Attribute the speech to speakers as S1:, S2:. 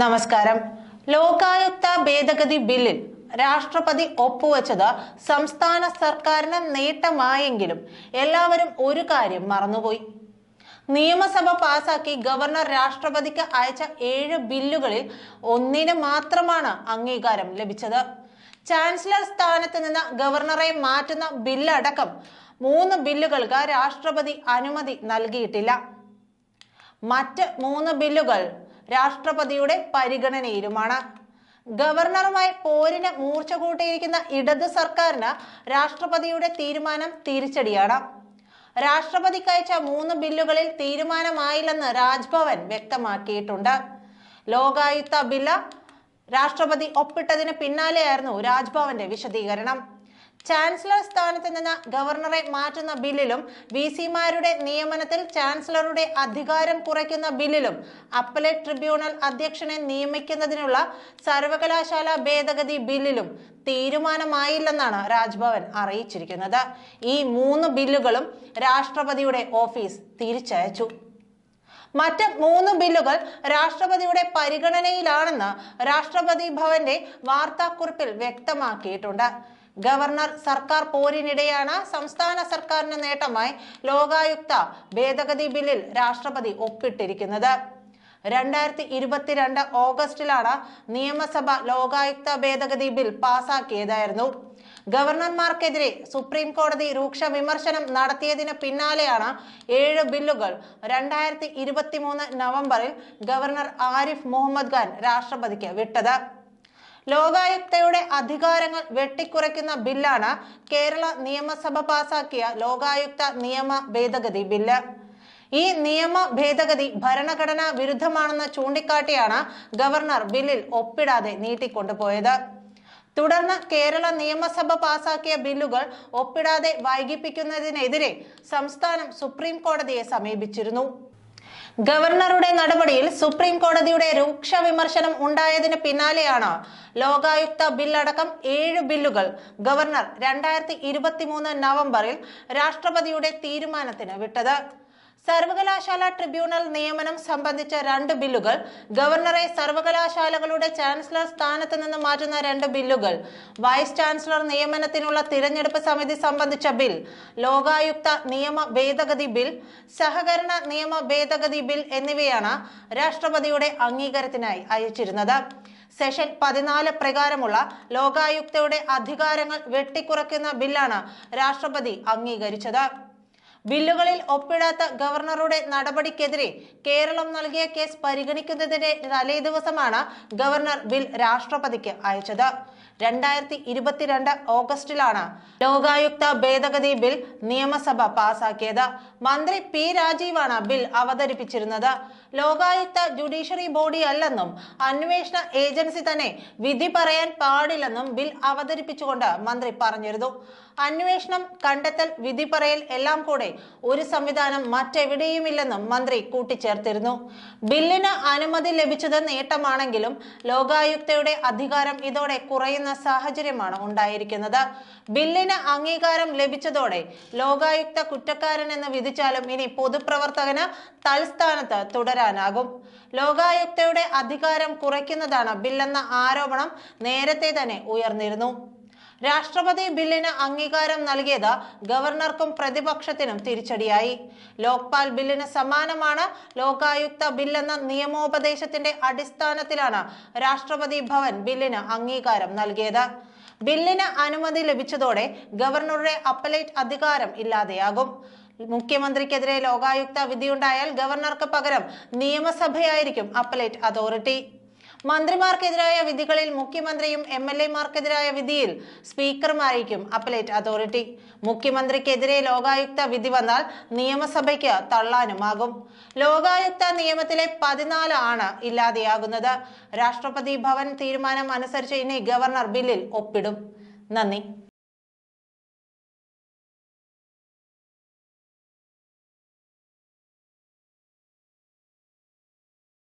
S1: നമസ്കാരം. ലോകായുക്ത ഭേദഗതി ബില്ലിൽ രാഷ്ട്രപതി ഒപ്പുവെച്ചത് സംസ്ഥാന സർക്കാരിന് നേട്ടമായെങ്കിലും എല്ലാവരും ഒരു കാര്യം മറന്നുപോയി. നിയമസഭ പാസാക്കി ഗവർണർ രാഷ്ട്രപതിക്ക് അയച്ച ഏഴ് ബില്ലുകളിൽ ഒന്നിന് മാത്രമാണ് അംഗീകാരം ലഭിച്ചത്. ചാൻസലർ സ്ഥാനത്ത് നിന്ന് ഗവർണറെ മാറ്റുന്ന ബില്ലടക്കം മൂന്ന് ബില്ലുകൾക്ക് രാഷ്ട്രപതി അനുമതി നൽകിയിട്ടില്ല. മറ്റ് മൂന്ന് ബില്ലുകൾ രാഷ്ട്രപതിയുടെ പരിഗണനയിലുമാണ്. ഗവർണറുമായി പോരിന് മൂർച്ച കൂട്ടിയിരിക്കുന്ന ഇടത് സർക്കാരിന് രാഷ്ട്രപതിയുടെ തീരുമാനം തിരിച്ചടിയാണ്. രാഷ്ട്രപതിക്കയച്ച മൂന്ന് ബില്ലുകളിൽ തീരുമാനമായില്ലെന്ന് രാജ്ഭവൻ വ്യക്തമാക്കിയിട്ടുണ്ട്. ലോകായുക്ത ബില്ല് രാഷ്ട്രപതി ഒപ്പിട്ടതിന് പിന്നാലെയായിരുന്നു രാജ്ഭവന്റെ വിശദീകരണം. ചാൻസലർ സ്ഥാനത്ത് നിന്ന് ഗവർണറെ മാറ്റുന്ന ബില്ലിലും വി സിമാരുടെ നിയമനത്തിൽ ചാൻസലറുടെ അധികാരം കുറയ്ക്കുന്ന ബില്ലിലും അപ്പലേറ്റ് ട്രിബ്യൂണൽ അധ്യക്ഷനെ നിയമിക്കുന്നതിനുള്ള സർവകലാശാല ഭേദഗതി ബില്ലിലും തീരുമാനമായില്ലെന്നാണ് രാജ്ഭവൻ അറിയിച്ചിരിക്കുന്നത്. ഈ മൂന്ന് ബില്ലുകളും രാഷ്ട്രപതിയുടെ ഓഫീസ് തിരിച്ചയച്ചു. മറ്റ് മൂന്ന് ബില്ലുകൾ രാഷ്ട്രപതിയുടെ പരിഗണനയിലാണെന്ന് രാഷ്ട്രപതി ഭവന്റെ വാർത്താക്കുറിപ്പിൽ വ്യക്തമാക്കിയിട്ടുണ്ട്. ഗവർണർ സർക്കാർ പോരിനിടെയാണ് സംസ്ഥാന സർക്കാരിന് നേട്ടമായി ലോകായുക്ത ഭേദഗതി ബില്ലിൽ രാഷ്ട്രപതി ഒപ്പിട്ടിരിക്കുന്നത്. രണ്ടായിരത്തി ഇരുപത്തിരണ്ട് ഓഗസ്റ്റിലാണ് നിയമസഭ ലോകായുക്ത ഭേദഗതി ബിൽ പാസാക്കിയതായിരുന്നു. ഗവർണർമാർക്കെതിരെ സുപ്രീം കോടതി രൂക്ഷ വിമർശനം നടത്തിയതിന് പിന്നാലെയാണ് ഏഴ് ബില്ലുകൾ രണ്ടായിരത്തി ഇരുപത്തി മൂന്ന് നവംബറിൽ ഗവർണർ ആരിഫ് മുഹമ്മദ് ഖാൻ രാഷ്ട്രപതിക്ക് വിട്ടത്. ലോകായുക്തയുടെ അധികാരങ്ങൾ വെട്ടിക്കുറയ്ക്കുന്ന ബില്ലാണ് കേരള നിയമസഭ പാസാക്കിയ ലോകായുക്ത നിയമ ഭേദഗതി ബില്ല്. ഈ നിയമ ഭേദഗതി ഭരണഘടനാ വിരുദ്ധമാണെന്ന് ചൂണ്ടിക്കാട്ടിയാണ് ഗവർണർ ബില്ലിൽ ഒപ്പിടാതെ നീട്ടിക്കൊണ്ടുപോയത്. തുടർന്ന് കേരള നിയമസഭ പാസാക്കിയ ബില്ലുകൾ ഒപ്പിടാതെ വൈകിപ്പിക്കുന്നതിനെതിരെ സംസ്ഥാനം സുപ്രീം കോടതിയെ സമീപിച്ചിരുന്നു. ഗവർണറുടെ നടപടിയിൽ സുപ്രീം കോടതിയുടെ രൂക്ഷ വിമർശനം ഉണ്ടായതിന് പിന്നാലെയാണ് ലോകായുക്ത ബില്ലടക്കം ഏഴ് ബില്ലുകൾ ഗവർണർ രണ്ടായിരത്തി നവംബറിൽ രാഷ്ട്രപതിയുടെ തീരുമാനത്തിന് വിട്ടത്. സർവകലാശാല ട്രിബ്യൂണൽ നിയമനം സംബന്ധിച്ച രണ്ട് ബില്ലുകൾ ഗവർണറെ സർവകലാശാലകളുടെ ചാൻസലർ സ്ഥാനത്ത് നിന്ന് മാറ്റുന്ന രണ്ട് ബില്ലുകൾ വൈസ് ചാൻസലർ നിയമനത്തിനുള്ള തിരഞ്ഞെടുപ്പ് സമിതി സംബന്ധിച്ച ബിൽ ലോകായുക്ത നിയമ ഭേദഗതി ബിൽ സഹകരണ നിയമ ഭേദഗതി ബിൽ എന്നിവയാണ് രാഷ്ട്രപതിയുടെ അംഗീകാരത്തിനായി അയച്ചിരുന്നത്. സെഷൻ പതിനാല് പ്രകാരമുള്ള ലോകായുക്തയുടെ അധികാരങ്ങൾ വെട്ടിക്കുറയ്ക്കുന്ന ബില്ലാണ് രാഷ്ട്രപതി അംഗീകരിച്ചത്. ബില്ലുകളിൽ ഒപ്പിടാത്ത ഗവർണറുടെ നടപടിക്കെതിരെ കേരളം നൽകിയ കേസ് പരിഗണിക്കുന്നതിന്റെ തലേ ദിവസമാണ് ഗവർണർ ബിൽ രാഷ്ട്രപതിക്ക് അയച്ചത്. രണ്ടായിരത്തി ഇരുപത്തിരണ്ട് ഓഗസ്റ്റിലാണ് ലോകായുക്ത ഭേദഗതി ബിൽ നിയമസഭ പാസാക്കിയത്. മന്ത്രി പി രാജീവാണ് ബിൽ അവതരിപ്പിച്ചിരുന്നത്. ലോകായുക്ത ജുഡീഷ്യറി ബോഡി അല്ലെന്നും അന്വേഷണ ഏജൻസി തന്നെ വിധി പറയാൻ പാടില്ലെന്നും ബിൽ അവതരിപ്പിച്ചുകൊണ്ട് മന്ത്രി പറഞ്ഞിരുന്നു. അന്വേഷണം കണ്ടെത്തൽ വിധി പറയൽ എല്ലാം കൂടെ ഒരു സംവിധാനം മറ്റെവിടെയുമില്ലെന്നും മന്ത്രി കൂട്ടിച്ചേർത്തിരുന്നു. ബില്ലിന് അനുമതി ലഭിച്ചത് നേട്ടമാണെങ്കിലും ലോകായുക്തയുടെ അധികാരം ഇതോടെ കുറയുന്ന സാഹചര്യമാണ് ഉണ്ടായിരിക്കുന്നത്. ബില്ലിന് അംഗീകാരം ലഭിച്ചതോടെ ലോകായുക്ത കുറ്റക്കാരൻ എന്ന് വിധിച്ചാലും ഇനി പൊതുപ്രവർത്തകന് തൽസ്ഥാനത്ത് തുടരാനാകും. ലോകായുക്തയുടെ അധികാരം കുറയ്ക്കുന്നതാണ് ബില്ലെന്ന ആരോപണം നേരത്തെ തന്നെ ഉയർന്നിരുന്നു. രാഷ്ട്രപതി ബില്ലിന് അംഗീകാരം നൽകിയത് ഗവർണർക്കും പ്രതിപക്ഷത്തിനും തിരിച്ചടിയായി. ലോക്പാൽ ബില്ലിന് സമാനമാണ് ലോകായുക്ത ബില്ലെന്ന നിയമോപദേശത്തിന്റെ അടിസ്ഥാനത്തിലാണ് രാഷ്ട്രപതി ഭവൻ ബില്ലിന് അംഗീകാരം നൽകിയത്. ബില്ലിന് അനുമതി ലഭിച്ചതോടെ ഗവർണറുടെ അപ്പലേറ്റ് അധികാരം ഇല്ലാതെയാകും. മുഖ്യമന്ത്രിക്കെതിരെ ലോകായുക്ത വിധിയുണ്ടായാൽ ഗവർണർക്ക് പകരം നിയമസഭയായിരിക്കും അപ്പലേറ്റ് അതോറിറ്റി. മന്ത്രിമാർക്കെതിരായ വിധികളിൽ മുഖ്യമന്ത്രിയും എം എൽ എമാർക്കെതിരായ വിധിയിൽ സ്പീക്കർമാരായിരിക്കും അപ്പലേറ്റ് അതോറിറ്റി. മുഖ്യമന്ത്രിക്കെതിരെ ലോകായുക്ത വിധി വന്നാൽ നിയമസഭയ്ക്ക് തള്ളാനുമാകും. ലോകായുക്ത നിയമത്തിലെ പതിനാല് ആണ് ഇല്ലാതെയാകുന്നത്. രാഷ്ട്രപതി ഭവൻ തീരുമാനം അനുസരിച്ച് ഇനി ഗവർണർ ബില്ലിൽ ഒപ്പിടും. നന്ദി.